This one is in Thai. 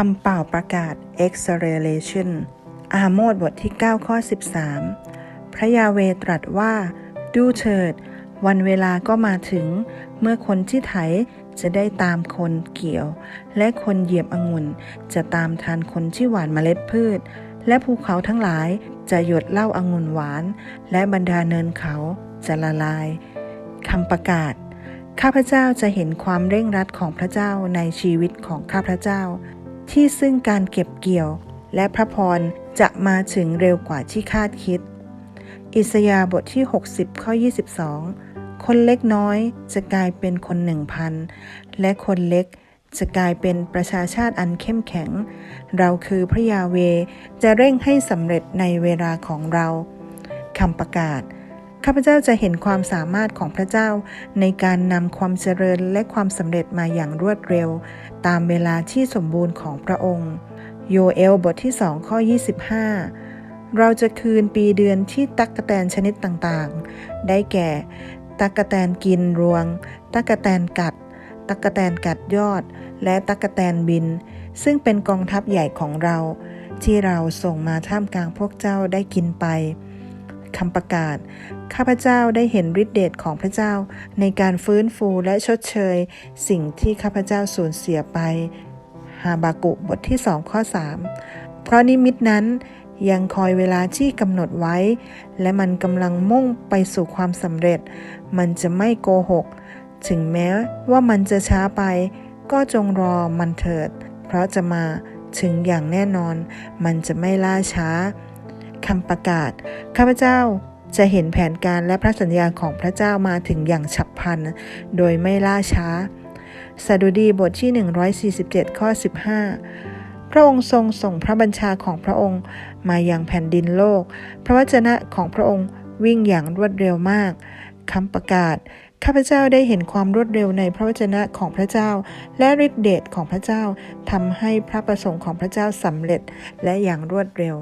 คำเป่าประกาศ exhalation อาโมดบทที่ 9 ข้อ 13 พระยาเวตรัสว่า ดูเถิด วันเวลาก็มาถึง เมื่อคนที่ไถจะได้ตามคนเกี่ยว และคนเหยียบองุ่น จะตามทันคนที่หว่านเมล็ดพืช และภูเขาทั้งหลายจะหยดเหล้าอางุ่นหวาน และบรรดาเนินเขาจะละลายคำประกาศ ข้าพเจ้าจะเห็นความเร่งรัดของพระเจ้าในชีวิตของข้าพระเจ้า ที่ซึ่งการเก็บเกี่ยวและพระพรจะมาถึงเร็วกว่าที่คาดคิด อิสยาห์บทที่ 60 ข้อ 22 คนเล็กน้อยจะกลายเป็นคนหนึ่งพันและคนเล็กจะกลายเป็นประชาชาติอันเข้มแข็ง เราคือพระยาเวจะเร่งให้สำเร็จในเวลาของเราคำประกาศ ข้าพเจ้าจะเห็นความสามารถของพระเจ้า ในการนำความเจริญและความสำเร็จมาอย่างรวดเร็ว ตามเวลาที่สมบูรณ์ของพระองค์ โยเอลบทที่2ข้อ 25 เราจะคืนปีเดือนที่ตักกะแตนชนิดต่างๆ ได้แก่ ตักกะแตนกินรวง ตักกะแตนกัด ตักกะแตนกัดยอด และตักกะแตนบิน ซึ่งเป็นกองทัพใหญ่ของเรา ที่เราส่งมาท่ามกลางพวกเจ้าได้กินไป คำประกาศ ข้าพเจ้าได้เห็นฤทธิเดชของพระเจ้า ในการฟื้นฟูและชดเชย สิ่งที่ข้าพเจ้าสูญเสียไป ฮาบากุบทที่สองข้อ 3 เพราะนิมิตนั้นยังคอยเวลาที่กำหนดไว้ และมันกำลังมุ่งไปสู่ความสำเร็จ มันจะไม่โกหก ถึงแม้ว่ามันจะช้าไป ก็จงรอมันเถิด เพราะจะมาถึงอย่างแน่นอน มันจะไม่ล่าช้า คำประกาศ ข้าพเจ้าจะเห็นแผนการและพระสัญญาของพระเจ้ามาถึงอย่างฉับพลัน โดยไม่ล่าช้า สดุดีบทที่ 147 ข้อ 15 พระองค์ทรงส่งพระบัญชาของพระองค์มาอย่างแผ่นดินโลก พระวจนะของพระองค์วิ่งอย่างรวดเร็วมาก คำประกาศ ข้าพเจ้าได้เห็นความรวดเร็วในพระวจนะของพระเจ้า และฤทธิเดชของพระเจ้าทำให้พระประสงค์ของพระเจ้าสำเร็จและอย่างรวดเร็ว